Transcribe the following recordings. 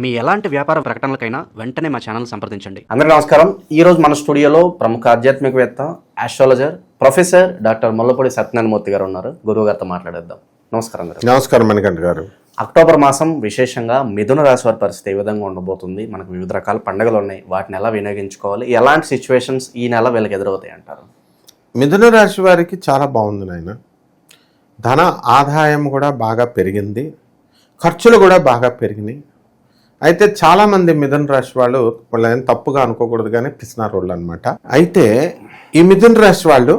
మీ ఎలాంటి వ్యాపార ప్రకటనలకైనా వెంటనే మా ఛానల్ సంప్రదించండి. అందరికీ నమస్కారం. ఈ రోజు మన స్టూడియోలో ప్రముఖ ఆధ్యాత్మికవేత్త astrologer professor doctor Mullapudi Satyanarayanamurthy garu ఉన్నారు. గురువు గారితో మాట్లాడేద్దాం. నమస్కారం గారు. నమస్కారం మణికంఠ గారు. అక్టోబర్ మాసం విశేషంగా మిథున రాశి వారి పరిస్థితి ఏ విధంగా ఉండబోతుంది? మనకు వివిధ రకాల పండుగలు ఉన్నాయి. వాటిని ఎలా వినియోగించుకోవాలి? ఎలాంటి సిచ్యువేషన్స్ ఈ నెల వీళ్ళకి ఎదురవుతాయి అంటారు? మిథున రాశి వారికి చాలా బాగుంది నాయన. ధన ఆదాయం కూడా బాగా పెరిగింది. ఖర్చులు కూడా బాగా పెరిగినాయి. అయితే చాలామంది మిథున రాశి వాళ్ళు వాళ్ళని తప్పుగా అనుకోకూడదు కానీ పిసినారు వాళ్ళు అనమాట అయితే ఈ మిథున రాశి వాళ్ళు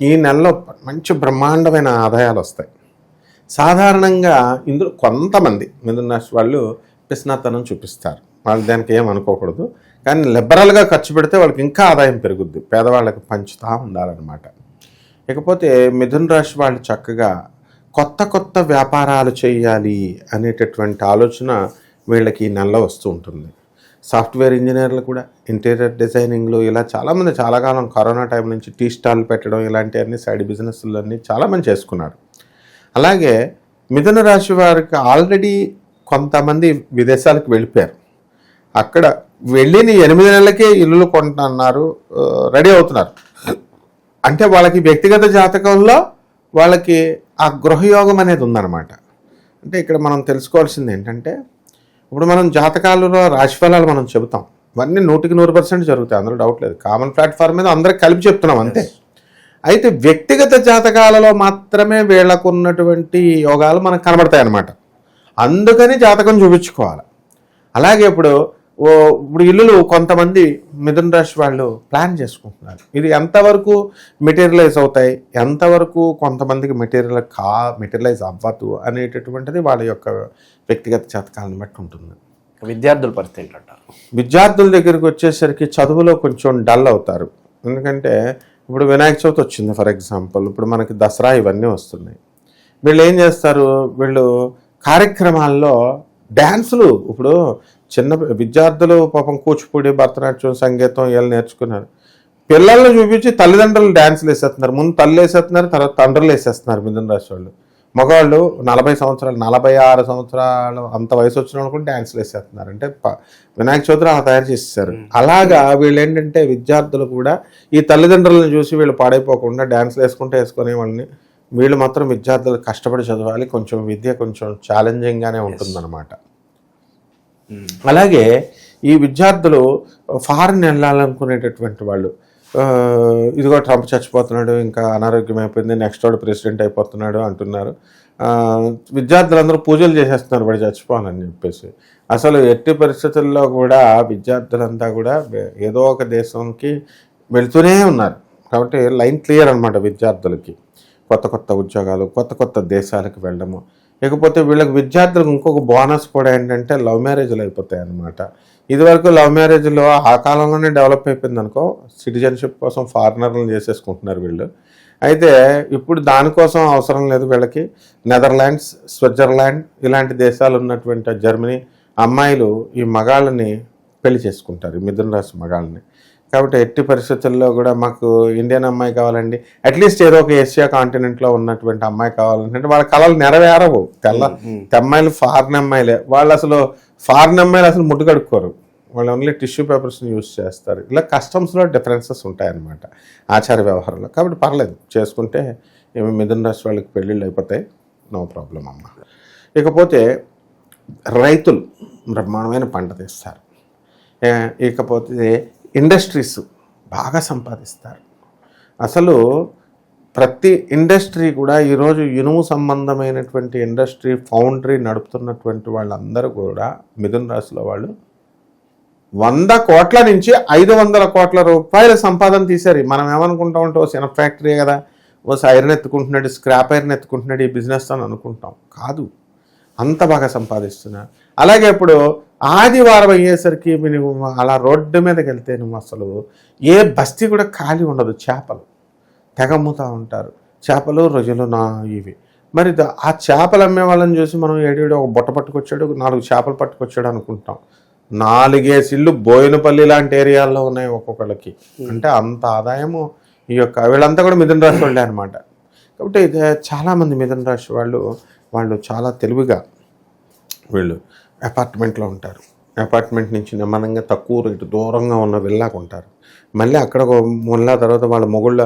ఈ నెలలో మంచి బ్రహ్మాండమైన ఆదాయాలు వస్తాయి. సాధారణంగా ఇందులో కొంతమంది మిథున రాశి వాళ్ళు పిసినాతనం చూపిస్తారు. వాళ్ళు దానికి ఏం అనుకోకూడదు. కానీ లిబరల్గా ఖర్చు పెడితే వాళ్ళకి ఇంకా ఆదాయం పెరుగుద్ది. పేదవాళ్ళకి పంచుతూ ఉండాలన్నమాట. ఇకపోతే మిథున రాశి వాళ్ళు చక్కగా కొత్త కొత్త వ్యాపారాలు చేయాలి అనేటటువంటి ఆలోచన వీళ్ళకి ఈ నెలలో వస్తూ ఉంటుంది. సాఫ్ట్వేర్ ఇంజనీర్లు కూడా ఇంటీరియర్ డిజైనింగ్లు ఇలా చాలామంది చాలా కాలం కరోనా టైం నుంచి టీ స్టాల్ పెట్టడం ఇలాంటివన్నీ సైడ్ బిజినెస్లన్నీ చాలామంది చేసుకున్నారు. అలాగే మిథున రాశి వారికి ఆల్రెడీ కొంతమంది విదేశాలకు వెళ్ళిపోయారు. అక్కడ వెళ్ళిన ఎనిమిది నెలలకే ఇల్లులు కొంటున్నారు రెడీ అవుతున్నారు. అంటే వాళ్ళకి వ్యక్తిగత జాతకంలో వాళ్ళకి ఆ గృహయోగం అనేది ఉందన్నమాట. అంటే ఇక్కడ మనం తెలుసుకోవాల్సింది ఏంటంటే ఇప్పుడు మనం జాతకాలలో రాశిఫలాలు మనం చెబుతాం. ఇవన్నీ నూటికి నూరు పర్సెంట్ జరుగుతాయి. అందులో డౌట్ లేదు. కామన్ ప్లాట్ఫామ్ మీద అందరికి కలిపి చెప్తున్నాం అంతే. అయితే వ్యక్తిగత జాతకాలలో మాత్రమే వీళ్ళకు ఉన్నటువంటి యోగాలు మనకు కనబడతాయి అన్నమాట అందుకని జాతకం చూపించుకోవాలి. అలాగే ఇప్పుడు ఇప్పుడు ఇల్లులు కొంతమంది మిథున రాశి వాళ్ళు ప్లాన్ చేసుకుంటున్నారు. ఇది ఎంతవరకు మెటీరియలైజ్ అవుతాయి? ఎంతవరకు కొంతమందికి మెటీరియల్ కా మెటీరియలైజ్ అవ్వదు అనేటటువంటిది వాళ్ళ యొక్క వ్యక్తిగత జాతకాలను బట్టి ఉంటుంది. విద్యార్థుల పరిస్థితి ఏంటంటారు విద్యార్థుల దగ్గరికి వచ్చేసరికి చదువులో కొంచెం డల్ అవుతారు. ఎందుకంటే ఇప్పుడు వినాయక చవితి వచ్చింది ఫర్ ఎగ్జాంపుల్. ఇప్పుడు మనకి దసరా ఇవన్నీ వస్తున్నాయి. వీళ్ళు ఏం చేస్తారు? వీళ్ళు కార్యక్రమాల్లో డ్యాన్సులు ఇప్పుడు చిన్న విద్యార్థులు పాపం కూచిపూడి భరతనాట్యం సంగీతం వీళ్ళు నేర్చుకున్నారు. పిల్లల్ని చూపించి తల్లిదండ్రులు డ్యాన్సులు వేసేస్తున్నారు. ముందు తల్లి వేసేస్తున్నారు తర్వాత తండ్రులు వేసేస్తున్నారు మిథున రాశి వాళ్ళు. మగవాళ్ళు నలభై సంవత్సరాలు నలభై ఆరు సంవత్సరాలు అంత వయసు వచ్చిన వాళ్ళు కూడా డ్యాన్స్లు వేసేస్తున్నారు. అంటే వినాయక చవితి అలా తయారు చేసేసారు అలాగా వీళ్ళు ఏంటంటే విద్యార్థులు కూడా ఈ తల్లిదండ్రులను చూసి వీళ్ళు పాడైపోకుండా డ్యాన్స్లు వేసుకుంటే వేసుకునే వాళ్ళని వీళ్ళు మాత్రం విద్యార్థులు కష్టపడి చదవాలి. కొంచెం విద్య కొంచెం ఛాలెంజింగ్గానే ఉంటుందన్నమాట. అలాగే ఈ విద్యార్థులు ఫారెన్ వెళ్ళాలనుకునేటటువంటి వాళ్ళు ఇదిగో ట్రంప్ చచ్చిపోతున్నాడు ఇంకా అనారోగ్యం అయిపోయింది నెక్స్ట్ వాడు ప్రెసిడెంట్ అయిపోతున్నాడు అంటున్నారు. విద్యార్థులందరూ పూజలు చేసేస్తున్నారు వాడు చచ్చిపోవాలని చెప్పేసి. అసలు ఎట్టి పరిస్థితుల్లో కూడా విద్యార్థులంతా కూడా ఏదో ఒక దేశంకి వెళ్తూనే ఉన్నారు. కాబట్టి లైన్ క్లియర్ అనమాట విద్యార్థులకి. కొత్త కొత్త ఉద్యోగాలు కొత్త కొత్త దేశాలకు వెళ్ళడము. ఇకపోతే వీళ్ళకి విద్యార్థులకు ఇంకొక బోనస్ కూడా ఏంటంటే లవ్ మ్యారేజ్లు అయిపోతాయి అన్నమాట ఇదివరకు లవ్ మ్యారేజ్లో ఆ కాలంలోనే డెవలప్ అయిపోయింది అనుకో సిటిజన్షిప్ కోసం ఫారినర్లను చేసేసుకుంటున్నారు వీళ్ళు. అయితే ఇప్పుడు దానికోసం అవసరం లేదు వీళ్ళకి. నెదర్లాండ్స్ స్విట్జర్లాండ్ ఇలాంటి దేశాలు ఉన్నటువంటి జర్మనీ అమ్మాయిలు ఈ మగాళ్ళని పెళ్ళి చేసుకుంటారు మిథున రాశి మగాళ్ళని. కాబట్టి ఎట్టి పరిస్థితుల్లో కూడా మాకు ఇండియన్ అమ్మాయి కావాలండి. అట్లీస్ట్ ఏదో ఒక ఏషియా కాంటినెంట్లో ఉన్నటువంటి అమ్మాయి కావాలంటే వాళ్ళ కళలు నెరవేరవు. తెల్ల అమ్మాయిలు ఫారిన్ అమ్మాయిలే. వాళ్ళు అసలు ఫారిన్ అమ్మాయిలు అసలు ముట్టు కడుక్కోరు వాళ్ళు ఓన్లీ టిష్యూ పేపర్స్ని యూస్ చేస్తారు. ఇలా కస్టమ్స్లో డిఫరెన్సెస్ ఉంటాయన్నమాట ఆచార వ్యవహారంలో. కాబట్టి పర్లేదు. చేసుకుంటే ఏమి మిథున రాశి వాళ్ళకి పెళ్ళిళ్ళు అయిపోతాయి. నో ప్రాబ్లం అమ్మ. ఇకపోతే రైతులు బ్రహ్మాండమైన పంట తీస్తారు. ఇకపోతే ఇండస్ట్రీస్ బాగా సంపాదిస్తారు. అసలు ప్రతి ఇండస్ట్రీ కూడా ఈరోజు ఇనుము సంబంధమైనటువంటి ఇండస్ట్రీ ఫౌండరీ నడుపుతున్నటువంటి వాళ్ళందరూ కూడా మిథున రాశిలో వాళ్ళు వంద కోట్ల నుంచి ఐదు వందల కోట్ల రూపాయల సంపాదన తీశారు. మనం ఏమనుకుంటాం అంటే ఓ సిన ఫ్యాక్టరీ కదా ఓ ఐరన్ ఎత్తుకుంటున్నాడు స్క్రాప్ ఐరన్ ఎత్తుకుంటున్నాడు ఈ బిజినెస్ అని అనుకుంటాం. కాదు అంత బాగా సంపాదిస్తున్నారు. అలాగే ఇప్పుడు ఆదివారం అయ్యేసరికి నువ్వు అలా రోడ్డు మీదకి వెళ్తే నువ్వు అసలు ఏ బస్తీ కూడా ఖాళీ ఉండదు చేపలు. తెగమ్ముతూ ఉంటారు. చేపలు రొయ్యలు నా ఇవి. మరి ఆ చేపలు అమ్మే వాళ్ళని చూసి మనం ఏడేడు ఒక బుట్ట పట్టుకొచ్చాడు నాలుగు చేపలు పట్టుకొచ్చాడు అనుకుంటాం. నాలుగేసిళ్ళు బోయినపల్లి లాంటి ఏరియాల్లో ఉన్నాయి ఒక్కొక్కళ్ళకి. అంటే అంత ఆదాయము ఈ యొక్క వీళ్ళంతా కూడా మిథున రాశి వాళ్ళే అనమాట కాబట్టి ఇది చాలామంది మిథున రాశి వాళ్ళు వాళ్ళు చాలా తెలివిగా వీళ్ళు. అపార్ట్మెంట్లో ఉంటారు. అపార్ట్మెంట్ నుంచి నెమ్మదంగా తక్కువ రేటు దూరంగా ఉన్న విల్లాకు ఉంటారు మళ్ళీ అక్కడ ఒక ముల్లా తర్వాత వాళ్ళ మొగుళ్ళ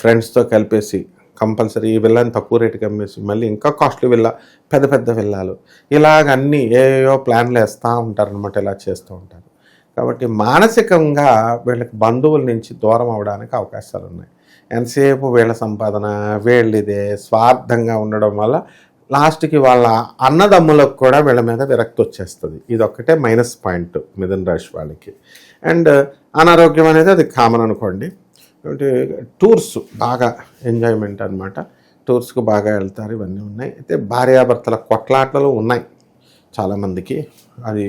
ఫ్రెండ్స్తో కలిపేసి కంపల్సరీ ఈ విల్లాని తక్కువ రేటుకి అమ్మేసి మళ్ళీ ఇంకా కాస్ట్లీ విల్లా పెద్ద పెద్ద విల్లాలు. ఇలాగ అన్నీ ఏయో ప్లాన్లు వేస్తూ ఉంటారనమాట ఇలా చేస్తూ ఉంటారు. కాబట్టి మానసికంగా వీళ్ళకి బంధువుల నుంచి దూరం అవడానికి అవకాశాలు ఉన్నాయి ఎంతసేపు వీళ్ళ సంపాదన వీళ్ళిదే స్వార్థంగా ఉండడం వల్ల లాస్ట్కి వాళ్ళ అన్నదమ్ములకు కూడా వీళ్ళ మీద విరక్తి వచ్చేస్తుంది. ఇది ఒక్కటే మైనస్ పాయింట్ మిథున్ రాశి వాళ్ళకి. అండ్ అనారోగ్యం అనేది అది కామన్ అనుకోండి. టూర్స్ బాగా ఎంజాయ్మెంట్ అనమాట టూర్స్కి బాగా వెళ్తారు ఇవన్నీ ఉన్నాయి. అయితే భార్యాభర్తల కొట్లాటలు ఉన్నాయి చాలామందికి. అది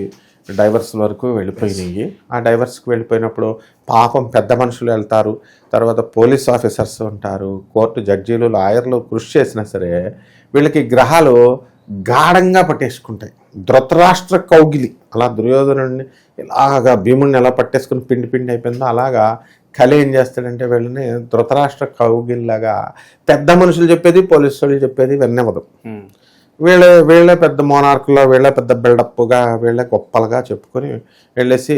డైవర్స్ వరకు వెళ్ళిపోయినాయి. ఆ డైవర్స్కి వెళ్ళిపోయినప్పుడు పాపం పెద్ద మనుషులు వెళ్తారు. తర్వాత పోలీస్ ఆఫీసర్స్ ఉంటారు. కోర్టు జడ్జీలు లాయర్లు కృషి చేసినా సరే వీళ్ళకి గ్రహాలు గాఢంగా పట్టేసుకుంటాయి. ధృతరాష్ట్ర కౌగిలి. అలా దుర్యోధనుడిని ఇలాగా భీముడిని ఎలా పట్టేసుకుని పిండి పిండి అయిపోయిందో అలాగా కలి ఏం చేస్తాడంటే వీళ్ళని ధృతరాష్ట్ర కౌగిల్లాగా పెద్ద మనుషులు చెప్పేది పోలీసు వాళ్ళు చెప్పేది విన్నవదు వీళ్ళ వీళ్ళే పెద్ద మోనార్కులో వీళ్ళే పెద్ద బిల్డప్గా వీళ్ళే గొప్పలుగా చెప్పుకొని వెళ్ళేసి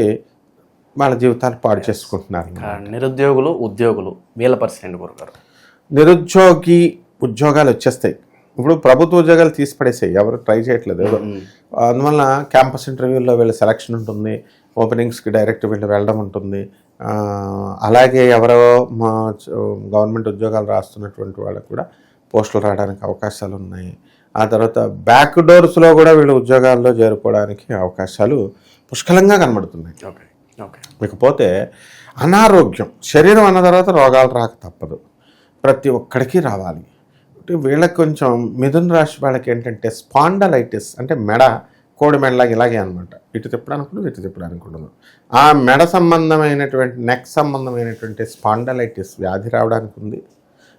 వాళ్ళ జీవితాలు పాడు చేసుకుంటున్నారు నిరుద్యోగులు ఉద్యోగులు వీళ్ళ పరిస్థితి గురుగారు? నిరుద్యోగి ఉద్యోగాలు వచ్చేస్తాయి. ఇప్పుడు ప్రభుత్వ ఉద్యోగాలు తీసి పడేసాయి ఎవరు ట్రై చేయట్లేదు. అందువల్ల క్యాంపస్ ఇంటర్వ్యూల్లో వీళ్ళ సెలక్షన్ ఉంటుంది. ఓపెనింగ్స్కి డైరెక్ట్ వీళ్ళు వెళ్ళడం ఉంటుంది. అలాగే ఎవరో మా గవర్నమెంట్ ఉద్యోగాలు రాస్తున్నటువంటి వాళ్ళకు కూడా పోస్టులు రావడానికి అవకాశాలు ఉన్నాయి. ఆ తర్వాత బ్యాక్ డోర్స్లో కూడా వీళ్ళు ఉద్యోగాల్లో చేరుకోవడానికి అవకాశాలు పుష్కలంగా కనబడుతున్నాయి. ఓకే. ఓకే. ఇకపోతే అనారోగ్యం శరీరం అన్న తర్వాత రోగాలు రాక తప్పదు. ప్రతి ఒక్కడికి రావాలి. అంటే వీళ్ళకి కొంచెం మిథున రాశి వాళ్ళకి ఏంటంటే స్పాండలైటిస్ అంటే మెడ కోడి మెడలాగా ఇలాగే అనమాట ఇటు తిప్పడానికి ఇటు తిప్పడానికి ఉండదు ఆ మెడ సంబంధమైనటువంటి నెక్ సంబంధమైనటువంటి స్పాండలైటిస్ వ్యాధి రావడానికి ఉంది.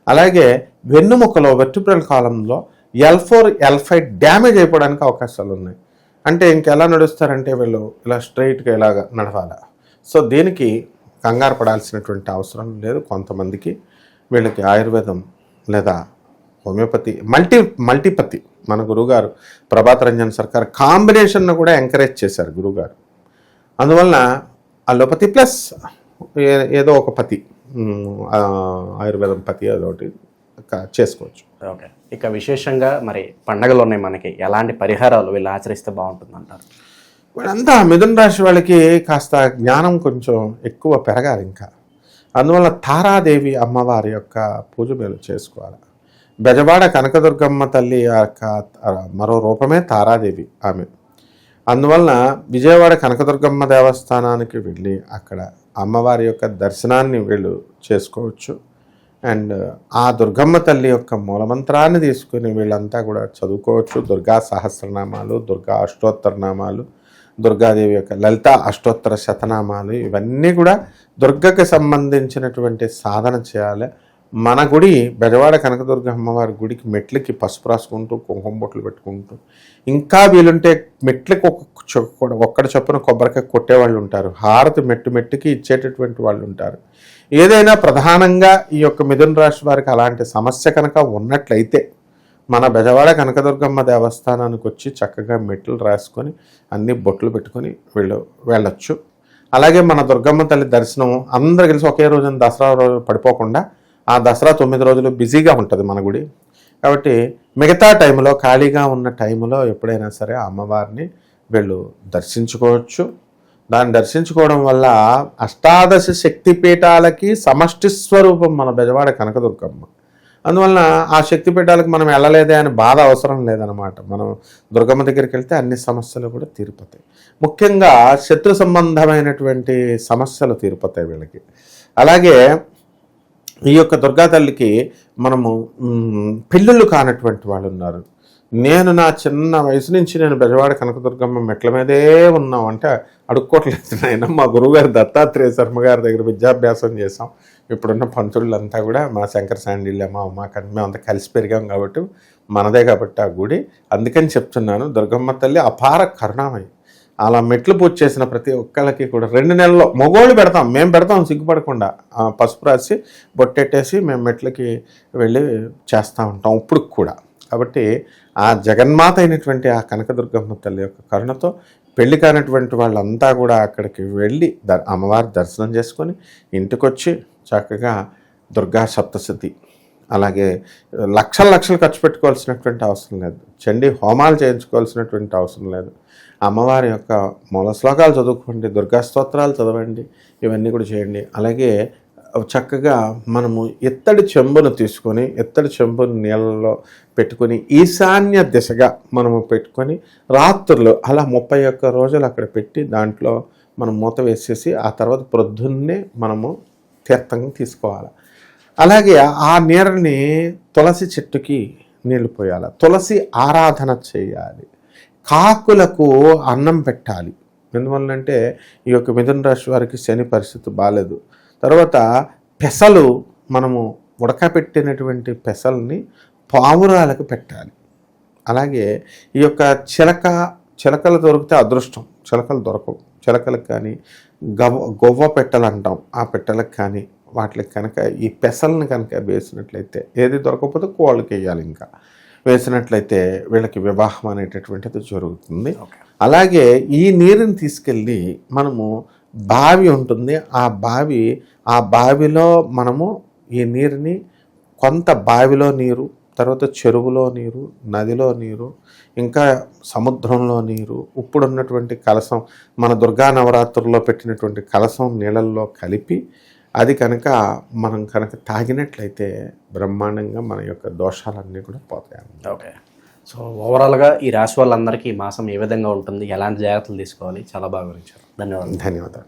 అలాగే వెన్నుముకలో వెర్టిబ్రల్ కాలంలో L four L five damage అయిపోవడానికి అవకాశాలు ఉన్నాయి. అంటే ఇంకెలా నడుస్తారంటే వీళ్ళు ఇలా స్ట్రైట్గా ఇలాగ నడవాలి. సో దీనికి కంగారు పడాల్సినటువంటి అవసరం లేదు. కొంతమందికి వీళ్ళకి ఆయుర్వేదం లేదా హోమియోపతి మల్టీ మల్టీపతి మన గురువుగారు ప్రభాత్ రంజన్ సర్కార్ కాంబినేషన్ను కూడా ఎంకరేజ్ చేశారు గురువుగారు. అందువలన అలోపతి ప్లస్ ఏ- ఏదో ఒక పతి ఆయుర్వేదం పతి అదొకటి. చేసుకోవచ్చు. ఓకే. ఇక విశేషంగా మరి పండగలు ఉన్నాయి మనకి ఎలాంటి పరిహారాలు వీళ్ళు ఆచరిస్తే బాగుంటుంది అంటారు వీళ్ళంతా మిథున రాశి వాళ్ళకి కాస్త జ్ఞానం కొంచెం ఎక్కువ పెరగాలి ఇంకా. అందువల్ల తారాదేవి అమ్మవారి యొక్క పూజ మీరు చేసుకోవాలి. బెజవాడ కనకదుర్గమ్మ తల్లి యొక్క మరో రూపమే తారాదేవి ఆమె. అందువలన విజయవాడ కనకదుర్గమ్మ దేవస్థానానికి వెళ్ళి అక్కడ అమ్మవారి యొక్క దర్శనాన్ని వీళ్ళు చేసుకోవచ్చు. అండ్ ఆ దుర్గమ్మ తల్లి యొక్క మూలమంత్రాన్ని తీసుకుని వీళ్ళంతా కూడా చదువుకోవచ్చు. దుర్గా సహస్రనామాలు దుర్గా అష్టోత్తరనామాలు దుర్గాదేవి యొక్క లలిత అష్టోత్తర శతనామాలు ఇవన్నీ కూడా దుర్గకి సంబంధించినటువంటి సాధన చేయాలి. మన గుడి బెజవాడ కనకదుర్గ అమ్మవారి గుడికి మెట్లకి పసుపు రాసుకుంటూ కుంకుమ బొట్లు పెట్టుకుంటూ ఇంకా వీలుంటే మెట్లకి ఒక ఒక్కడ ఒక్కడి చొప్పున కొబ్బరికాయ కొట్టేవాళ్ళు ఉంటారు. హారతి మెట్టు మెట్టుకి ఇచ్చేటటువంటి వాళ్ళు ఉంటారు. ఏదైనా ప్రధానంగా ఈ యొక్క మిథున రాశి వారికి అలాంటి సమస్య కనుక ఉన్నట్లయితే మన బెజవాడ కనకదుర్గమ్మ దేవస్థానానికి వచ్చి చక్కగా మెట్లు రాసుకొని అన్ని బొట్లు పెట్టుకొని వీళ్ళు వెళ్ళొచ్చు. అలాగే మన దుర్గమ్మ తల్లి దర్శనం అందరు కలిసి ఒకే రోజున దసరా రోజు పడిపోకుండా ఆ దసరా తొమ్మిది రోజులు బిజీగా ఉంటుంది మన గుడి. కాబట్టి మిగతా టైంలో ఖాళీగా ఉన్న టైంలో ఎప్పుడైనా సరే అమ్మవారిని వీళ్ళు దర్శించుకోవచ్చు. దాన్ని దర్శించుకోవడం వల్ల అష్టాదశ శక్తి పీఠాలకి సమష్టి స్వరూపం మన బెజవాడ కనకదుర్గమ్మ. అందువలన ఆ శక్తిపీఠాలకు మనం వెళ్ళలేదే అని బాధ అవసరం లేదనమాట మనం దుర్గమ్మ దగ్గరికి వెళ్తే అన్ని సమస్యలు కూడా తీరిపోతాయి. ముఖ్యంగా శత్రు సంబంధమైనటువంటి సమస్యలు తీరిపోతాయి వీళ్ళకి. అలాగే ఈ యొక్క దుర్గాతల్లికి మనము మ్, పెళ్ళిళ్ళు కానటువంటి వాళ్ళు ఉన్నారు నేను నా చిన్న వయసు నుంచి నేను బెజవాడ కనకదుర్గమ్మ మెట్ల మీదే ఉన్నాం అంటే అడుక్కోవట్లేదు నాయన. మా గురువుగారు దత్తాత్రేయ శర్మ గారి దగ్గర విద్యాభ్యాసం చేసాం ఇప్పుడున్న పంతులంతా కూడా మా శంకర శాండిల్యమ్మ మా మేము అంతా కలిసి పెరిగాం కాబట్టి మనదే కాబట్టి ఆ గుడి. అందుకని చెప్తున్నాను దుర్గమ్మ తల్లి అపార కరుణామయ్యి అలా మెట్లు పూజ చేసిన ప్రతి ఒక్కళ్ళకి కూడా రెండు నెలల్లో మగోళ్ళు పెడతాం మేము పెడతాం సిగ్గుపడకుండా. పసుపు రాసి బొట్టెట్టేసి మేము మెట్లకి వెళ్ళి చేస్తూ ఉంటాం ఇప్పుడు కూడా. కాబట్టి ఆ జగన్మాత అయినటువంటి ఆ కనకదుర్గమ్మ తల్లి యొక్క కరుణతో పెళ్ళి కానటువంటి వాళ్ళంతా కూడా అక్కడికి వెళ్ళి ద అమ్మవారి దర్శనం చేసుకొని ఇంటికొచ్చి చక్కగా దుర్గా సప్తశతి అలాగే లక్షల లక్షలు ఖర్చు పెట్టుకోవాల్సినటువంటి అవసరం లేదు. చండీ హోమాలు చేయించుకోవాల్సినటువంటి అవసరం లేదు. అమ్మవారి యొక్క మూల శ్లోకాలు చదువుకోండి దుర్గా స్తోత్రాలు చదవండి ఇవన్నీ కూడా చేయండి. అలాగే చక్కగా మనము ఎత్తడి చెంబును తీసుకొని ఎత్తడి చెంబును నీళ్ళలో పెట్టుకొని ఈశాన్య దిశగా మనము పెట్టుకొని రాత్రులు అలా ముప్పై ఒక్క రోజులు అక్కడ పెట్టి దాంట్లో మనం మూత వేసేసి ఆ తర్వాత ప్రొద్దున్నే మనము తీర్థంగా తీసుకోవాలి. అలాగే ఆ నీరుని తులసి చెట్టుకి నీళ్ళు పోయాలి. తులసి ఆరాధన చేయాలి. కాకులకు అన్నం పెట్టాలి. ఎందువల్లంటే ఈ యొక్క మిథున రాశి వారికి శని పరిస్థితి బాగాలేదు తర్వాత పెసలు మనము ఉడకపెట్టినటువంటి పెసల్ని పావురాలకు పెట్టాలి. అలాగే ఈ యొక్క చిలక చిలకలు దొరికితే అదృష్టం. చిలకలు దొరకవు. చిలకలకు కానీ గవ గొవ్వ పెట్టలు అంటాం. ఆ పెట్టలకు కానీ వాటికి కనుక ఈ పెసల్ని కనుక వేసినట్లయితే ఏది దొరకకపోతే కోళ్ళకి వేయాలి ఇంకా. వేసినట్లయితే వీళ్ళకి వివాహం అనేటటువంటిది జరుగుతుంది. అలాగే ఈ నీరుని తీసుకెళ్ళి మనము బావి ఉంటుంది. ఆ బావి ఆ బావిలో మనము ఈ నీరుని కొంత బావిలో నీరు తర్వాత చెరువులో నీరు నదిలో నీరు ఇంకా సముద్రంలో నీరు ఇప్పుడు ఉన్నటువంటి కలసం మన దుర్గా నవరాత్రుల్లో పెట్టినటువంటి కలసం నీళ్ళల్లో కలిపి అది కనుక మనం కనుక తాగినట్లయితే బ్రహ్మాండంగా మన యొక్క దోషాలన్నీ కూడా పోతాయి ఓకే. సో ఓవరాల్గా ఈ రాశి వాళ్ళందరికీ ఈ మాసం ఏ విధంగా ఉంటుంది? ఎలాంటి జాగ్రత్తలు తీసుకోవాలి? చాలా బాగా వివరించారు. ధన్యవాదాలు. ధన్యవాదాలు.